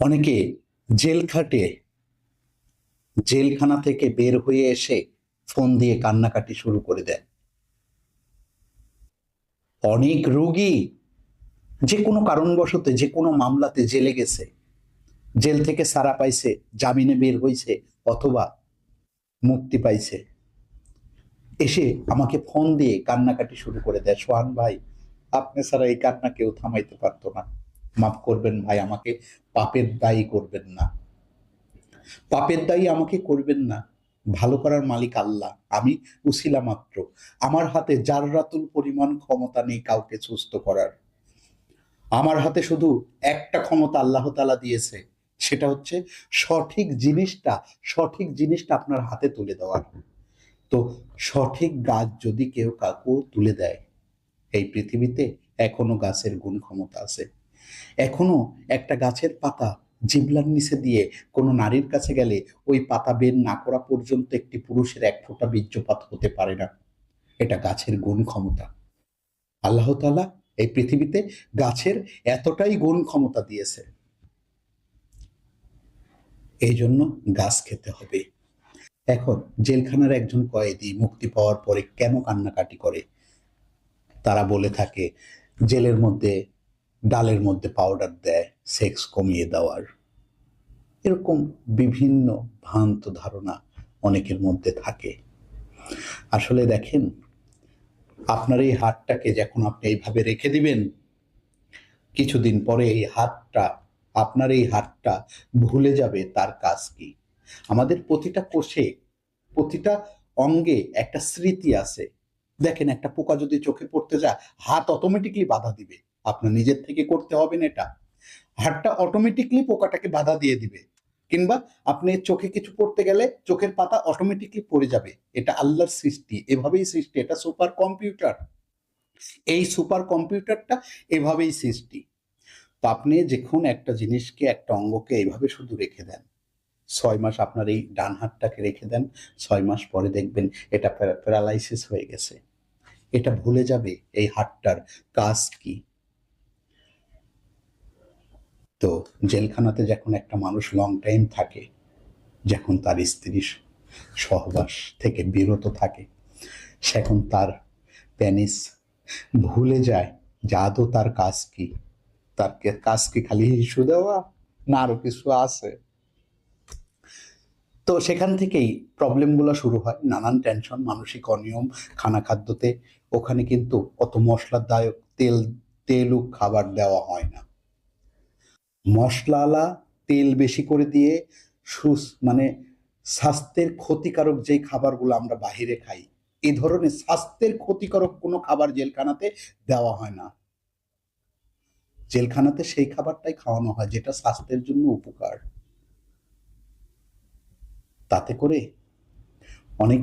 অনেকে জেল খাটে, জেলখানা থেকে বের হয়ে এসে ফোন দিয়ে কান্নাকাটি শুরু করে দেয় অনেক রোগী যে কোনো কারণবশত, যে কোনো মামলাতে জেলে গেছে, জেল থেকে সারা পাইছে, জামিনে বের হয়েছে অথবা মুক্তি পাইছে। এসে আমাকে ফোন দিয়ে কান্নাকাটি শুরু করে দেয়, সোহান ভাই, আপনি ছাড়া এই কান্না কেউ থামাইতে পারতো না। মাফ করবেন ভাই, আমাকে পাপের দায়ী করবেন না। পাপের দায়ী আমাকে করবেন না। ভালো করার মালিক আল্লাহ, আমি উসিলা মাত্র। আমার হাতে জাররাতুল পরিমাণ ক্ষমতা নেই কাউকে সুস্থ করার। আমার হাতে শুধু একটা ক্ষমতা আল্লাহ তালা দিয়েছে, সেটা হচ্ছে সঠিক জিনিসটা সঠিক জিনিসটা আপনার হাতে তুলে দেওয়ার। তো সঠিক গাছ যদি কেউ কাকু তুলে দেয়, এই পৃথিবীতে এখনও গাছের গুণ ক্ষমতা আছে। এখনও একটা গাছের পাতা জিবলার নিচে দিয়ে কোনো নারীর কাছে গেলে ওই পাতা বের না করা পর্যন্ত একটি পুরুষের এক ফোঁটা বীর্যপাত হতে পারে না। এটা গাছের গুণ ক্ষমতা। আল্লাহ তাআলা এই পৃথিবীতে গাছের এতটাই গুণ ক্ষমতা দিয়েছে। এই জন্য গাছ খেতে হবে। এখন জেলখানার একজন কয়েদি মুক্তি পাওয়ার পরে কেন কান্নাকাটি করে? তারা বলে থাকে, জেলের মধ্যে ডালের মধ্যে পাউডার দেয় সেক্স কমিয়ে দেওয়ার। এরকম বিভিন্ন ভ্রান্ত ধারণা অনেকের মধ্যে থাকে। আসলে দেখেন, আপনার এই হাতটাকে যখন আপনি এইভাবে রেখে দিবেন, কিছুদিন পরে এই হাতটা, আপনার এই হাতটা ভুলে যাবে তার কাজ কি? আমাদের প্রতিটা কোষে, প্রতিটা অঙ্গে একটা স্মৃতি আছে। দেখেন, একটা পোকা যদি চোখে পড়তে যায়, হাত অটোমেটিকলি বাধা দিবে। আপনার নিজের থেকে করতে হবে না এটা। হাতটা অটোমেটিকলি পোকাটাকে বাধা দিয়ে দিবে। কিংবা আপনি চোখে কিছু পড়তে গেলে চোখের পাতা অটোমেটিকলি পড়ে যাবে। এটা আল্লাহর সৃষ্টি। এভাবেই সৃষ্টি। এটা সুপার কম্পিউটার। এই সুপার কম্পিউটারটা এভাবেই সৃষ্টি। তো আপনি যখন একটা জিনিসকে, একটা অঙ্গকে এইভাবে শুধু রেখে দেন। ছয় মাস আপনার এই ডান হাতটাকে রেখে দেন। ছয় মাস পরে দেখবেন এটা প্যারালাইসিস হয়ে গেছে। এটা ভুলে যাবে এই হাতটার কাজ কি? তো জেলখানাতে যখন একটা মানুষ লং টাইম থাকে, যখন তার স্ত্রী সহবাস থেকে বিরত থাকে, সেখন তার প্যানিস ভুলে যায় যে তার কাজ কি? তার কাজ কি খালি ইস্যু দেওয়া? না আরও কিছু আছে? তো সেখান থেকেই প্রবলেমগুলো শুরু হয়, নানান টেনশন মানসিক অনিয়ম খানা খাদ্যতে ওখানে কিন্তু অত মশলাদায়ক তেল, তেলুক খাবার দেওয়া হয় না। মশলালা তেল বেশি করে দিয়ে সুস মানে স্বাস্থ্যের ক্ষতিকারক যেই খাবারগুলো আমরা বাহিরে খাই এই ধরনের স্বাস্থ্যের ক্ষতিকারক কোনো খাবার জেলখানাতে দেওয়া হয় না। জেলখানাতে সেই খাবারটাই খাওয়ানো হয় যেটা স্বাস্থ্যের জন্য উপকার। তাতে করে অনেক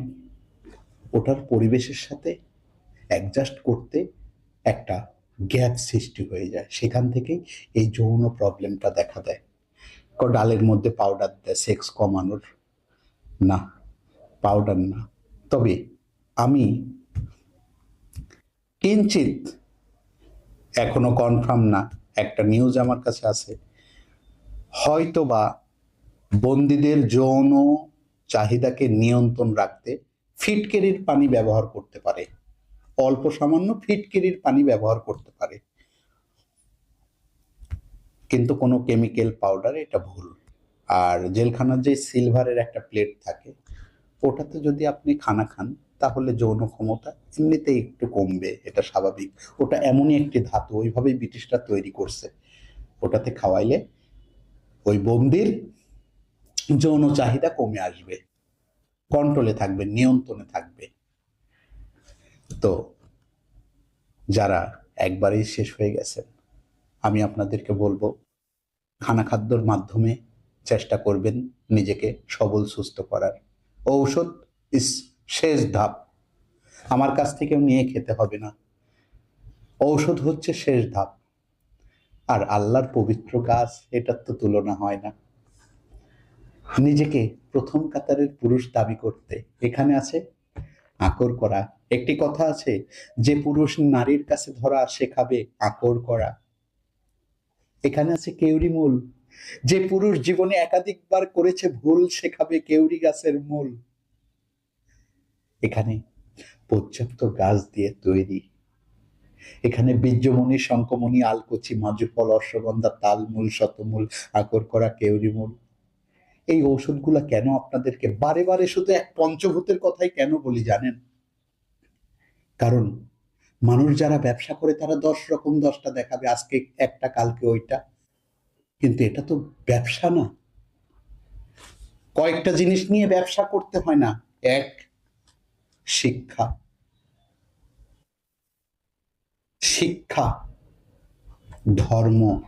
ওটার পরিবেশের সাথে অ্যাডজাস্ট করতে একটা গ্যাপ সৃষ্টি হয়ে যায়। সেখান থেকেই এই যৌন প্রবলেমটা দেখা দেয়। ডালের মধ্যে পাউডার দেয় সেক্স কমানোর। না পাউডার না। তবে আমি কিঞ্চিত, এখনও কনফার্ম না, একটা নিউজ আমার কাছে আছে। হয়তো বা বন্দীদের যৌন চাহিদাকে নিয়ন্ত্রণ রাখতে ফিটকেরির পানি ব্যবহার করতে পারে। অল্প সামান্য ফিটকিরির পানি ব্যবহার করতে পারে। কিন্তু কোনো কেমিক্যাল পাউডার এটা ভুল। আর জেলখানার যে সিলভারের একটা প্লেট থাকে, ওটাতে যদি আপনি খানা খান, তাহলে যৌন ক্ষমতা এমনিতেই একটু কমবে, এটা স্বাভাবিক। ওটা এমনই একটি ধাতু, ওইভাবেই ব্রিটিশরা তৈরি করছে। ওটাতে খাওয়াইলে ওই বন্দির যৌন চাহিদা কমে আসবে। কন্ট্রোলে থাকবে, নিয়ন্ত্রণে থাকবে। যারা একবারেই শেষ হয়ে গেছেন, আমি আপনাদেরকে বলব, খানা খাদ্যর মাধ্যমে চেষ্টা করবেন নিজেকে সবল, সুস্থ করার। ঔষধ ইস শেষ ধাপ। আমার কাছ থেকেও নিয়ে খেতে হবে না। ঔষধ হচ্ছে শেষ ধাপ। আর আল্লাহর পবিত্র গাছ, এটার তো তুলনা হয় না। নিজেকে প্রথম কাতারের পুরুষ দাবি করতে এখানে আছে আকর করা। একটি কথা আছে, যে পুরুষ নারীর কাছে ধরা শেখাবে আকর করা। এখানে আছে কেউরি মূল। যে পুরুষ জীবনে একাধিকবার করেছে ভুল শেখাবে কেউরি গাছের মূল। এখানে পর্যাপ্ত গাছ দিয়ে তৈরি। এখানে বীর্যমণি শঙ্কমণি আলকুচি, মাজুফল, অশ্বগন্ধা, তালমূল, শতমূল আকর করা কেউরি মূল। এই ঔষধগুলো কেন আপনাদেরকে? বারে বারে শুধু এক পঞ্চভূতের কথাই কেন বলি জানেন? কারণ মানুষ যারা ব্যবসা করে তারা দশ রকম দশটা দেখাবে, আজকে একটা, কালকে ওইটা। কিন্তু এটা তো ব্যবসা না। কয়েকটা জিনিস নিয়ে ব্যবসা করতে হয় না। এক, শিক্ষা। শিক্ষা, ধর্ম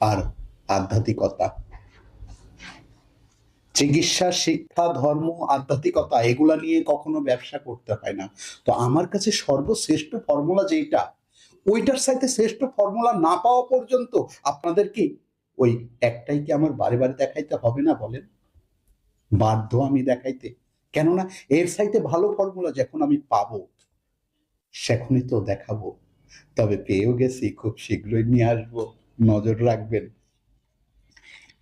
আর আধ্যাত্মিকতা। চিকিৎসা, শিক্ষা, ধর্ম, আধ্যাত্মিকতা, এগুলা নিয়ে কখনো ব্যবসা করতে হয় না। তো আমার কাছে সর্বশ্রেষ্ঠ ফর্মুলা যেটা ওইটার সাথে শ্রেষ্ঠ ফর্মুলা না পাওয়া পর্যন্ত আপনাদের কি ওই একটাই কি আমার বারে বারে দেখাইতে হবে না বলেন? বাধ্য আমি দেখাইতে। কেননা এর সাইতে ভালো ফর্মুলা যখন আমি পাবো, সেখনই তো দেখাবো। তবে পেয়েও গেছি, খুব শীঘ্রই নিয়ে আসব। নজর রাখবেন।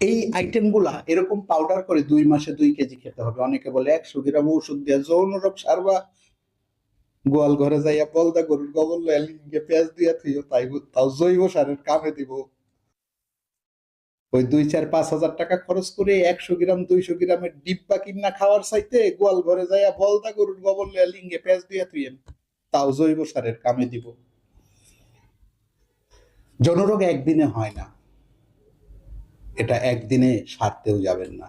এই আইটেমগুলা এরকম পাউডার করে দুই মাসে দুই কেজি খেতে হবে। অনেকে বলে একশো গ্রাম ওষুধ দিয়ে যৌন রোগ সারবা। গোয়াল ঘরে যাইয়া বলদা গরুর গোবর লিঙ্গে পেঁয়াজ দিয়া থুইও তাই তাও জৈব সারের কামে দিব। ওই দুই চার পাঁচ হাজার টাকা খরচ করে একশো গ্রাম দুইশো গ্রামের ডিব্বা কিনা খাওয়ার চাইতে গোয়াল ঘরে যাইয়া বলদা গরুর গোবর লিঙ্গে পেঁয়াজ দিয়া থুইয়েন তাও জৈব সারের কামে দিব। জনরোগ একদিনে হয় না। এটা একদিনে সারতেও যাবেন না।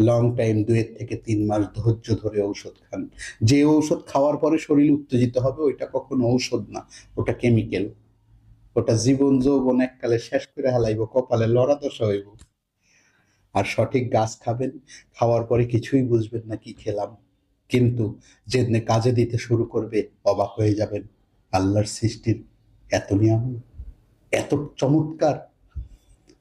লং টাইম দুয়ের থেকে তিন মাস ধৈর্য ধরে ঔষধ খান। যে ঔষধ খাওয়ার পরে শরীর উত্তেজিত হবে, ওইটা কখনো ঔষধ না, ওটা কেমিক্যাল ওটা জীবন যৌবন এককালে শেষ করে হালাইব, কপালে লড়া দশা হইব। আর সঠিক গাছ খাবেন, খাওয়ার পরে কিছুই বুঝবেন না কি খেলাম। কিন্তু যেদিনে কাজে দিতে শুরু করবে, অবাক হয়ে যাবেন। আল্লাহর সৃষ্টির এত নিয়ম এত চমৎকার